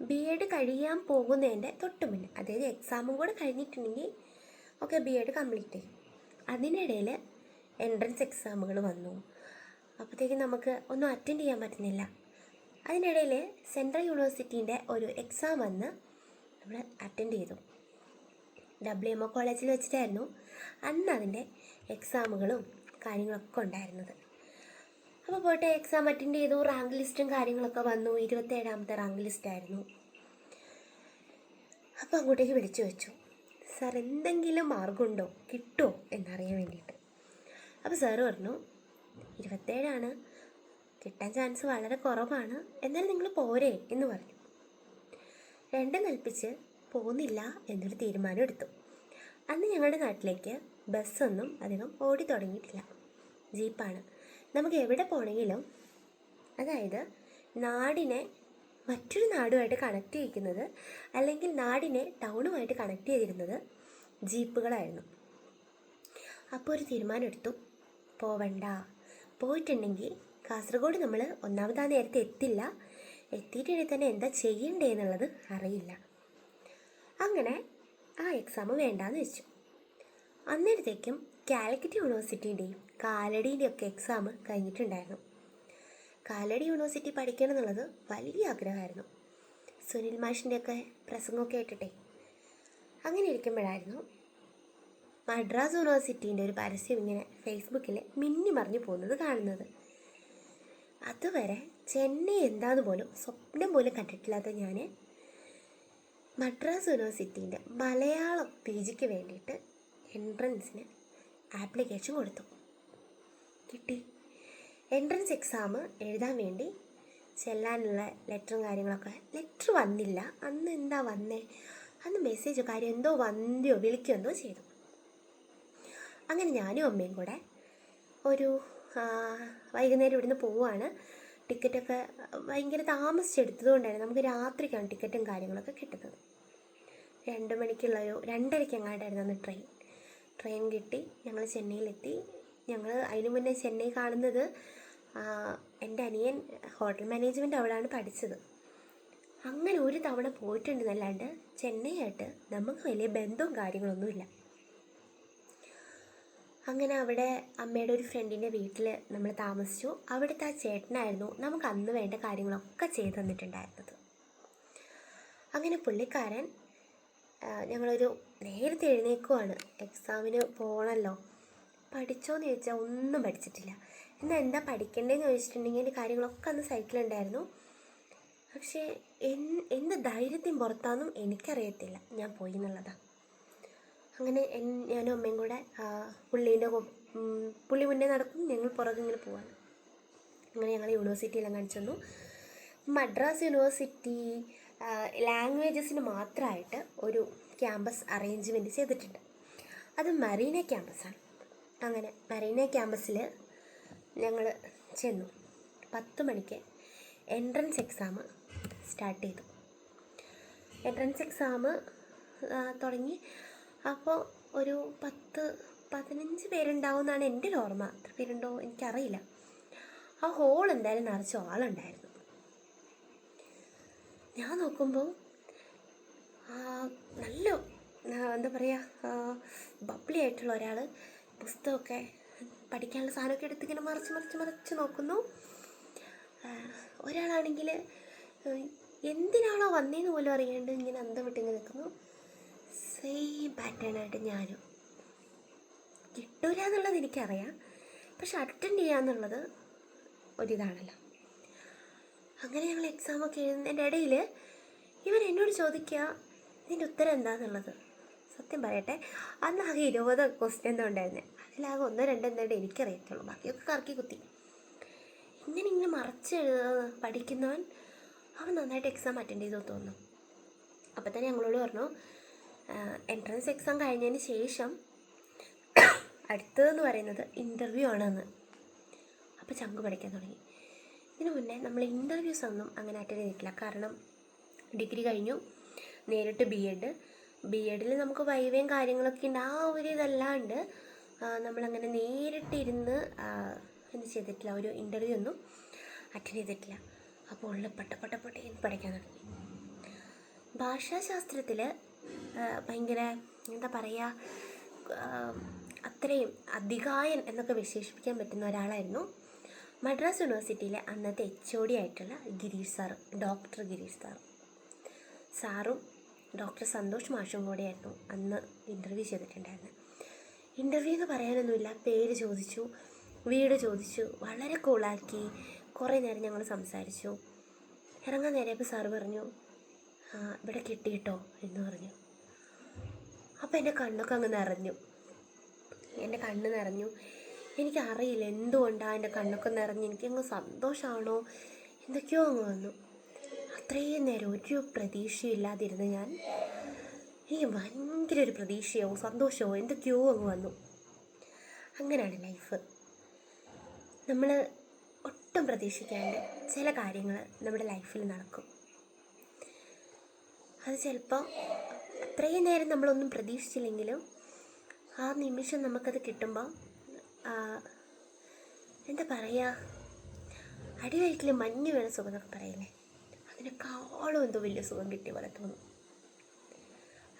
B Ed കഴിയാൻ പോകുന്നതിന്റെ തൊട്ട് മുന്നേ അതായത് എക്സാമും കൂടെ കഴിഞ്ഞിട്ടുണ്ടെങ്കിൽ ഓക്കെ ബി എഡ് കംപ്ലീറ്റ് ചെയ്യും അതിനിടയിൽ എൻട്രൻസ് എക്സാമുകൾ വന്നു. അപ്പോഴത്തേക്കും നമുക്ക് ഒന്നും അറ്റൻഡ് ചെയ്യാൻ പറ്റുന്നില്ല. അതിനിടയിൽ സെൻട്രൽ യൂണിവേഴ്സിറ്റീന്റെ ഒരു എക്സാം വന്ന് നമ്മൾ അറ്റൻഡ് ചെയ്തു. ഡബ്ല്യു എം ഒ കോളേജിൽ വെച്ചിട്ടായിരുന്നു അന്ന് അതിന്റെ എക്സാമുകളും കാര്യങ്ങളൊക്കെ ഉണ്ടായിരുന്നത്. അപ്പോൾ പോയിട്ട് എക്സാം അറ്റൻഡ് ചെയ്തു റാങ്ക് ലിസ്റ്റും കാര്യങ്ങളൊക്കെ വന്നു. ഇരുപത്തേഴാമത്തെ റാങ്ക് ലിസ്റ്റായിരുന്നു അപ്പോൾ അങ്ങോട്ടേക്ക് വിളിച്ചു വെച്ചു സാർ എന്തെങ്കിലും മാർഗമുണ്ടോ കിട്ടുമോ എന്നറിയാൻ വേണ്ടിയിട്ട്. അപ്പോൾ സാറ് പറഞ്ഞു ഇരുപത്തേഴാണ്. കിട്ടാൻ ചാൻസ് വളരെ കുറവാണ്. എന്നാലും നിങ്ങൾ പോരേ എന്ന് പറഞ്ഞു. രണ്ടും കൽപ്പിച്ച് പോകുന്നില്ല എന്നൊരു തീരുമാനം എടുത്തു. അന്ന് ഞങ്ങളുടെ നാട്ടിലേക്ക് ബസ്സൊന്നും അധികം ഓടി തുടങ്ങിയിട്ടില്ല ജീപ്പാണ്. നമുക്ക് എവിടെ പോകണമെങ്കിലും അതായത് നാടിനെ മറ്റൊരു നാടുമായിട്ട് കണക്ട് ചെയ്യിക്കുന്നത് അല്ലെങ്കിൽ നാടിനെ ടൗണുമായിട്ട് കണക്ട് ചെയ്തിരുന്നത് ജീപ്പുകളായിരുന്നു. അപ്പോൾ ഒരു തീരുമാനം എടുത്തു പോവണ്ട. പോയിട്ടുണ്ടെങ്കിൽ കാസർഗോഡ് നമ്മൾ ഒന്നാമതാ നേരത്തെ എത്തില്ല. എത്തിയിട്ടുണ്ടെങ്കിൽ തന്നെ എന്താ ചെയ്യണ്ടേ എന്നുള്ളത് അറിയില്ല. അങ്ങനെ ആ എക്സാം വേണ്ടാന്ന് വെച്ചു. അന്നേരത്തേക്കും കാലിക്കറ്റ് യൂണിവേഴ്സിറ്റിന്റെയും കാലടിന്റെയും ഒക്കെ എക്സാം കഴിഞ്ഞിട്ടുണ്ടായിരുന്നു. കാലടി യൂണിവേഴ്സിറ്റി പഠിക്കണം എന്നുള്ളത് വലിയ ആഗ്രഹമായിരുന്നു. സുനിൽ മാഷിന്റെയൊക്കെ പ്രസംഗമൊക്കെ ആയിട്ടെ അങ്ങനെ ഇരിക്കുമ്പോഴായിരുന്നു മദ്രാസ് യൂണിവേഴ്സിറ്റീന്റെ ഒരു പരസ്യം ഇങ്ങനെ ഫേസ്ബുക്കിൽ മിന്നി മറിഞ്ഞു പോകുന്നത് കാണുന്നത്. അതുവരെ ചെന്നൈ എന്താന്ന് പോലും സ്വപ്നം പോലും കണ്ടിട്ടില്ലാത്ത ഞാൻ മദ്രാസ് യൂണിവേഴ്സിറ്റീന്റെ മലയാളം പി ജിക്ക് വേണ്ടിയിട്ട് എൻട്രൻസിന് ആപ്ലിക്കേഷൻ കൊടുത്തു. കിട്ടി. എൻട്രൻസ് എക്സാം എഴുതാൻ വേണ്ടി ചെല്ലാനുള്ള ലെറ്ററും കാര്യങ്ങളൊക്കെ ലെറ്റർ വന്നില്ല. അന്ന് എന്താ വന്നേ? അന്ന് മെസ്സേജോ കാര്യം എന്തോ വന്നോ വിളിക്കുകയോ എന്തോ ചെയ്തു. അങ്ങനെ ഞാനും അമ്മയും കൂടെ ഒരു വൈകുന്നേരം ഇവിടുന്ന് പോവുകയാണ് ടിക്കറ്റൊക്കെ ഭയങ്കര താമസിച്ചെടുത്തതുകൊണ്ടാണ് നമുക്ക് രാത്രിക്കാണ് ടിക്കറ്റും കാര്യങ്ങളൊക്കെ കിട്ടുന്നത്. രണ്ട് മണിക്കുള്ളയോ രണ്ടരയ്ക്ക് എങ്ങാണ്ടായിരുന്നു അന്ന് ട്രെയിൻ ട്രെയിൻ കിട്ടി ഞങ്ങൾ ചെന്നൈയിലെത്തി. ഞങ്ങൾ അതിനു മുന്നേ ചെന്നൈ കാണുന്നത് എന്റെ അനിയൻ ഹോട്ടൽ മാനേജ്മെന്റ് അവിടെയാണ് പഠിച്ചത്. അങ്ങനെ ഒരു തവണ പോയിട്ടുണ്ടെന്നല്ലാണ്ട് ചെന്നൈ ആയിട്ട് നമുക്ക് വലിയ ബന്ധവും കാര്യങ്ങളൊന്നുമില്ല. അങ്ങനെ അവിടെ അമ്മയുടെ ഒരു ഫ്രണ്ടിന്റെ വീട്ടിൽ നമ്മൾ താമസിച്ചു. അവിടുത്തെ ആ ചേട്ടനായിരുന്നു നമുക്ക് അന്ന് വേണ്ട കാര്യങ്ങളൊക്കെ ചെയ്തു തന്നിട്ടുണ്ടായിരുന്നത്. അങ്ങനെ പുള്ളിക്കാരൻ ഞങ്ങളൊരു നേരത്തെ എഴുന്നേക്കുവാണ്. എക്സാമിന് പോകണമല്ലോ പഠിച്ചോന്ന് ചോദിച്ചാൽ ഒന്നും പഠിച്ചിട്ടില്ല. എന്നാൽ എന്താ പഠിക്കേണ്ടതെന്ന് ചോദിച്ചിട്ടുണ്ടെങ്കിൽ എന്റെ കാര്യങ്ങളൊക്കെ അന്ന് സൈക്കിളുണ്ടായിരുന്നു പക്ഷേ എൻ എന്ത് ധൈര്യത്തിൻ പുറത്താന്നും എനിക്കറിയത്തില്ല. ഞാൻ പോയി എന്നുള്ളതാണ് അങ്ങനെ എൻ- ഞാനും അമ്മയും കൂടെ പുള്ളീന്റെ പുള്ളി മുന്നേ നടക്കും ഞങ്ങൾ പുറകെ ഇങ്ങനെ പോവാണ്. അങ്ങനെ ഞങ്ങൾ യൂണിവേഴ്സിറ്റിയെല്ലാം കാണിച്ചു തന്നു മദ്രാസ് യൂണിവേഴ്സിറ്റി ലാംഗ്വേജസിന് മാത്രമായിട്ട് ഒരു ക്യാമ്പസ് അറേഞ്ച്മെന്റ് ചെയ്തിട്ടുണ്ട്. അത് മറീന ക്യാമ്പസാണ്. അങ്ങനെ മറീന ക്യാമ്പസിൽ ഞങ്ങൾ ചെന്നു. പത്ത് മണിക്ക് എൻട്രൻസ് എക്സാം സ്റ്റാർട്ട് ചെയ്തു. എൻട്രൻസ് എക്സാം തുടങ്ങി. അപ്പോൾ ഒരു പത്ത് പതിനഞ്ച് പേരുണ്ടാവും എന്നാണ് എന്റെ ഓർമ്മ. എത്ര പേരുണ്ടോ എനിക്കറിയില്ല. ആ ഹോൾ എന്തായാലും നിറച്ച ആളുണ്ടായിരുന്നു. ഞാൻ നോക്കുമ്പോൾ നല്ല എന്താ പറയുക ബബ്ലി ആയിട്ടുള്ള ഒരാൾ പുസ്തകമൊക്കെ പഠിക്കാനുള്ള സാധനമൊക്കെ എടുത്ത് ഇങ്ങനെ മറിച്ച് മറിച്ച് മറിച്ച് നോക്കുന്നു. ഒരാളാണെങ്കിൽ എന്തിനാണോ വന്നേന്ന് പോലും അറിയാണ്ട് ഇങ്ങനെ അന്തം വിട്ടിങ്ങനെ നിൽക്കുന്നു. സെയിം പാറ്റേൺ ആയിട്ട് ഞാനും. കിട്ടൂല എന്നുള്ളത് എനിക്കറിയാം. പക്ഷെ അറ്റൻഡ് ചെയ്യാന്നുള്ളത് ഒരിതാണല്ലോ. അങ്ങനെ ഞങ്ങൾ എക്സാമൊക്കെ എഴുതുന്നതിന്റെ ഇടയിൽ ഇവൻ എന്നോട് ചോദിക്കുക ഇതിന്റെ ഉത്തരം എന്താണെന്നുള്ളത് സത്യം പറയട്ടെ അന്ന് ആകെ ഇരുപത് ക്വസ്റ്റ്യൻ ഉണ്ടായിരുന്നത് അതിലാകെ ഒന്നോ രണ്ടോ എന്തായിട്ട് എനിക്കറിയത്തുള്ളൂ. ബാക്കിയൊക്കെ കറക്കി കുത്തി. ഇങ്ങനെ ഇങ്ങനെ മറച്ച് പഠിക്കുന്നവൻ അവൻ നന്നായിട്ട് എക്സാം അറ്റൻഡ് ചെയ്തു തോന്നുന്നു. അപ്പം തന്നെ ഞങ്ങളോട് പറഞ്ഞു എൻട്രൻസ് എക്സാം കഴിഞ്ഞതിന് ശേഷം അടുത്തതെന്ന് പറയുന്നത് ഇന്റർവ്യൂ ആണെന്ന്. അപ്പോൾ ചങ്ക് പഠിക്കാൻ തുടങ്ങി. ഇതിനു മുന്നേ നമ്മൾ ഇന്റർവ്യൂസ് ഒന്നും അങ്ങനെ അറ്റൻഡ് ചെയ്തിട്ടില്ല. കാരണം ഡിഗ്രി കഴിഞ്ഞു നേരിട്ട് ബി എഡ് ബി എഡിൽ നമുക്ക് വൈവയും കാര്യങ്ങളൊക്കെ ഉണ്ട്. ആ ഒരു ഇതല്ലാണ്ട് നമ്മളങ്ങനെ നേരിട്ടിരുന്ന് എന്ത് ചെയ്തിട്ടില്ല. ഒരു ഇന്റർവ്യൂ ഒന്നും അറ്റൻഡ് ചെയ്തിട്ടില്ല. അപ്പോൾ ഉള്ള പട്ട പട്ട പട്ടേന്ന് പഠിക്കാൻ തുടങ്ങി. ഭാഷാശാസ്ത്രത്തിൽ ഭയങ്കര എന്താ പറയുക അത്രയും അധികായൻ എന്നൊക്കെ വിശേഷിപ്പിക്കാൻ പറ്റുന്ന ഒരാളായിരുന്നു. മദ്രാസ് യൂണിവേഴ്സിറ്റിയിലെ അന്നത്തെ എച്ച് ഒ ഡി ആയിട്ടുള്ള Girish sir doctor Girish sir സാറും ഡോക്ടർ സന്തോഷ് മാഷും കൂടെയായിരുന്നു അന്ന് ഇന്റർവ്യൂ ചെയ്തിട്ടുണ്ടായിരുന്നത്. ഇന്റർവ്യൂ എന്ന് പറയാനൊന്നുമില്ല പേര് ചോദിച്ചു വീട് ചോദിച്ചു വളരെ കൂളാക്കി കുറേ നേരം ഞങ്ങൾ സംസാരിച്ചു. ഇറങ്ങാൻ നേരെയപ്പോൾ സാറ് പറഞ്ഞു "ആ, ഇവിടെ കിട്ടിയിട്ടോ? എന്ന് പറഞ്ഞു. അപ്പോൾ എന്റെ കണ്ണൊക്കെ അങ്ങ് നിറഞ്ഞു. എന്റെ കണ്ണ് നിറഞ്ഞു. എനിക്കറിയില്ല എന്തുകൊണ്ടാണ് എന്റെ കണ്ണൊക്കെ നിറഞ്ഞ് എനിക്കങ്ങ് സന്തോഷമാണോ എന്തൊക്കെയോ അങ്ങ് വന്നു. അത്രയും നേരം ഒരു പ്രതീക്ഷയില്ലാതിരുന്ന് ഞാൻ. ഈ ഭയങ്കര ഒരു പ്രതീക്ഷയോ സന്തോഷമോ എന്തൊക്കെയോ അങ്ങ് വന്നു. അങ്ങനെയാണ് ലൈഫ്. നമ്മൾ ഒട്ടും പ്രതീക്ഷിക്കാണ്ട് ചില കാര്യങ്ങൾ നമ്മുടെ ലൈഫിൽ നടക്കും. അത് ചിലപ്പോൾ അത്രയും നേരം നമ്മളൊന്നും പ്രതീക്ഷിച്ചില്ലെങ്കിലും ആ നിമിഷം നമുക്കത് കിട്ടുമ്പോൾ എന്താ പറയുക അടിവയറ്റിൽ മഞ്ഞ് വീണ സുഖം എന്നൊക്കെ പറയില്ലേ? അതിനേക്കാളും എന്തോ വലിയ സുഖം കിട്ടിയ പോലെ തോന്നും.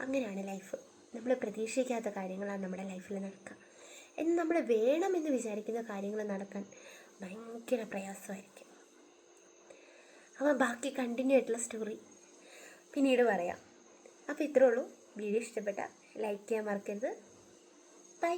അങ്ങനെയാണ് ലൈഫ് നമ്മൾ പ്രതീക്ഷിക്കാത്ത കാര്യങ്ങളാണ് നമ്മുടെ ലൈഫിൽ നടക്കുക എന്ന് നമ്മൾ വേണമെന്ന് വിചാരിക്കുന്ന കാര്യങ്ങൾ നടക്കാൻ ഭയങ്കര പ്രയാസമായിരിക്കും. അപ്പോൾ ബാക്കി കണ്ടിന്യൂ ആയിട്ടുള്ള സ്റ്റോറി പിന്നീട് പറയാം. അപ്പോൾ ഇത്രേ ഉള്ളൂ. വീഡിയോ ഇഷ്ടപ്പെട്ട ലൈക്ക് ചെയ്യാൻ മറക്കരുത്. ബൈ